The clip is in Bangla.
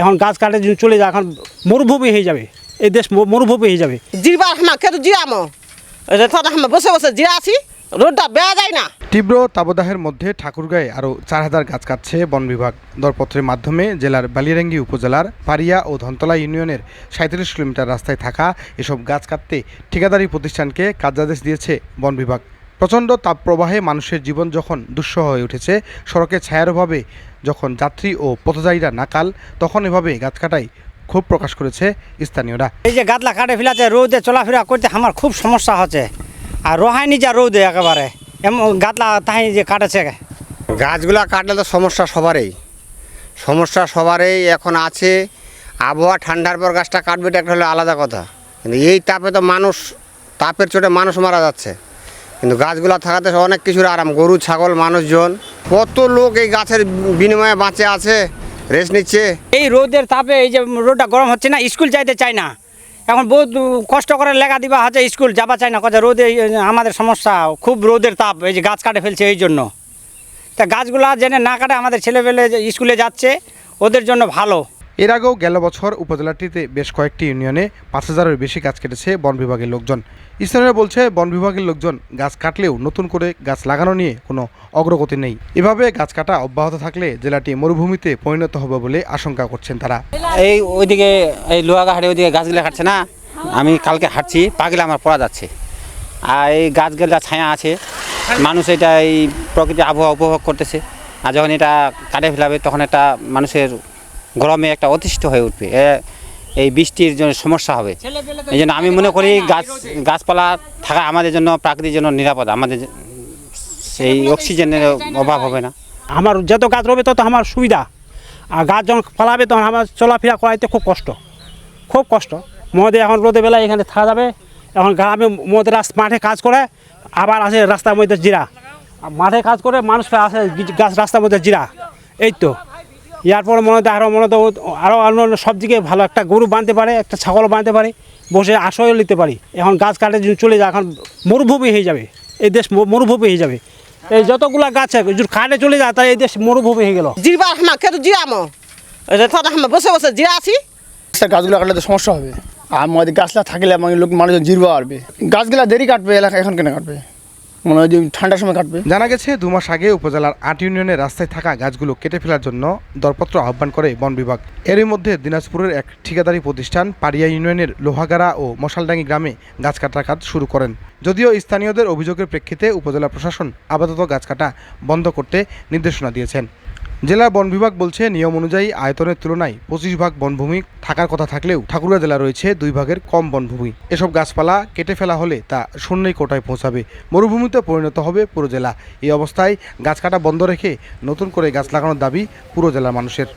এখন গাছ কাটে যদি চলে যায় এখন মরুভূমি হয়ে যাবে। এই দেশ মরুভূমি হয়ে যাবে। জিরবার হামা কেটু জিরামো। রেথা হামা বসে বসে জিরা আছি রোডটা বেয়া যায় না। তীব্র তাবদাহের মধ্যে ঠাকুরগাঁয়ে আরও চার হাজার গাছ কাটছে বন বিভাগ। দরপত্রের মাধ্যমে জেলার বালিয়ারাঙ্গি উপজেলার পারিয়া ও ধনতলা ইউনিয়নের সাঁত্রিশ কিলোমিটার রাস্তায় থাকা এসব গাছ কাটতে ঠিকাদারি প্রতিষ্ঠানকে কার্যাদেশ দিয়েছে বন বিভাগ। প্রচণ্ড তাপপ্রবাহে মানুষের জীবন যখন দুঃসহ হয়ে উঠেছে সড়কে ছায়ার অভাবে যখন যাত্রী ও পথচারীরা নাকাল তখন এভাবে গাছ কাটায় ক্ষোভ প্রকাশ করেছে স্থানীয়রা। এই যে গাতলা কাটে ফেলাছে রোদে চলাফেরা করতে আমার খুব সমস্যা হচ্ছে। আর রোহাইনি যা রোদে একেবারে এমন গাতলা তাই যে কাটেছে। গাছগুলা কাটলে তো সমস্যা সবারই। সমস্যা সবারই এখন আছে। আবহাওয়া ঠান্ডার পর গাছটা কাটবে এটা একটা হলো আলাদা কথা। কিন্তু এই তাপে তো মানুষ তাপের চোটে মানুষ মারা যাচ্ছে। কিন্তু গাছগুলা থাকাতে অনেক কিছুর আরাম। গরু, ছাগল, মানুষজন, কত লোক এই গাছের বিনিময়ে বাঁচে, আছে, রেস্ট নিচ্ছে। এই রোদের তাপে এই যে রোদটা গরম হচ্ছে না, স্কুল যাইতে চায় না। এখন বহুত কষ্ট করে লেখা দিবা হচ্ছে স্কুল যাবা চায় না কথা রোদে আমাদের সমস্যা, খুব রোদের তাপ, এই যে গাছ কাটে ফেলছে এই জন্য। তা গাছগুলা জেনে না কাটে, আমাদের ছেলেপেলে স্কুলে যাচ্ছে, ওদের জন্য ভালো। এর আগেও গেল বছর উপজেলাটিতে বেশ কয়েকটি ইউনিয়নে পাঁচ হাজারের বেশি গাছ কেটেছে বন বিভাগের লোকজন। স্থানীয়রা বলছে, বন বিভাগের লোকজন গাছ কাটলেও নতুন করে গাছ লাগানো নিয়ে কোনো অগ্রগতি নেই। এভাবে গাছ কাটা অব্যাহত থাকলে জেলাটি মরুভূমিতে পরিণত হবে বলে আশঙ্কা করছেন তারা। এই ওইদিকে, এই লোহাগাহাটে ওইদিকে গাছগুলো কাটছে না। আমি কালকে হাঁটছি, পাগলে আমার পড়া যাচ্ছে। আর এই গাছগুলা ছায়া আছে, মানুষ এটা এই প্রকৃতি আবহাওয়া উপভোগ করতেছে। আর যখন এটা কাটে ফেলাবে, তখন এটা মানুষের গরমে একটা অতিষ্ঠ হয়ে উঠবে। এ- এই বৃষ্টির জন্য সমস্যা হবে। এই জন্য আমি মনে করি গাছ গাছপালা থাকা আমাদের জন্য প্রাকৃতির জন্য নিরাপদ। আমাদের সেই অক্সিজেনের অভাব হবে না। আমার যত গাছ রবে তত আমার সুবিধা। আর গাছ যখন ফলাবে তখন আমার চলাফেরা করাইতে খুব কষ্ট। খুব কষ্ট। মধ্যে এখন রোদে বেলায় এখানে থাকা যাবে। এখন গ্রামে মধ্যে রাস- মাঠে কাজ করে আবার আসে রাস্তার মধ্যে জিরা। মাঠে কাজ করে মানুষ আসে গাছ রাস্তার মধ্যে জিরা। এই তো। ইয়ার পরে মনে হয় আরও মনে হয় আরও অন্য অন্য সব দিকে ভালো একটা গরু বাঁধতে পারে একটা ছাগল বাঁধতে পারে বসে আশ্রয় নিতে পারি। এখন গাছ কাটে যদি চলে যায় এখন মরুভূমি হয়ে যাবে এই দেশ মরুভূমি হয়ে যাবে। এই যতগুলা গাছ যদি কাটে চলে যায় তাই এই দেশ মরুভূমি হয়ে গেল। জিরবার হামা কেটু জিরামো হামা বসে বসে জিরা আছি। গাছগুলো কাটলে তো সমস্যা হবে। আর আমাদের গাছলা থাকলে আমাদের লোক মানুষজন জিরবা পারবে গাছগুলা দেরি কাটবে এলাকা এখন কেন কাটবে? মনে হয় ঠান্ডার সময় কাটবে। জানা গেছে, দু মাস আগে উপজেলার আট ইউনিয়নের রাস্তায় থাকা গাছগুলো কেটে ফেলার জন্য দরপত্র আহ্বান করে বন বিভাগ। এরই মধ্যে দিনাজপুরের এক ঠিকাদারি প্রতিষ্ঠান পাড়িয়া ইউনিয়নের লোহাগাড়া ও মশালডাঙ্গি গ্রামে গাছ কাটার কাজ শুরু করেন। যদিও স্থানীয়দের অভিযোগের প্রেক্ষিতে উপজেলা প্রশাসন আপাতত গাছ কাটা বন্ধ করতে নির্দেশনা দিয়েছেন। জেলা বন বিভাগ বলছে, নিয়ম অনুযায়ী আয়তনের তুলনায় পঁচিশ ভাগ বনভূমি থাকার কথা থাকলেও ঠাকুরা জেলা রয়েছে দুই ভাগের কম বনভূমি। এসব গাছপালা কেটে ফেলা হলে তা শূন্যই কোটায় পৌঁছাবে। মরুভূমিতে পরিণত হবে পুরো জেলা। এই অবস্থায় গাছ কাটা বন্ধ রেখে নতুন করে গাছ লাগানোর দাবি পুরো জেলার মানুষের।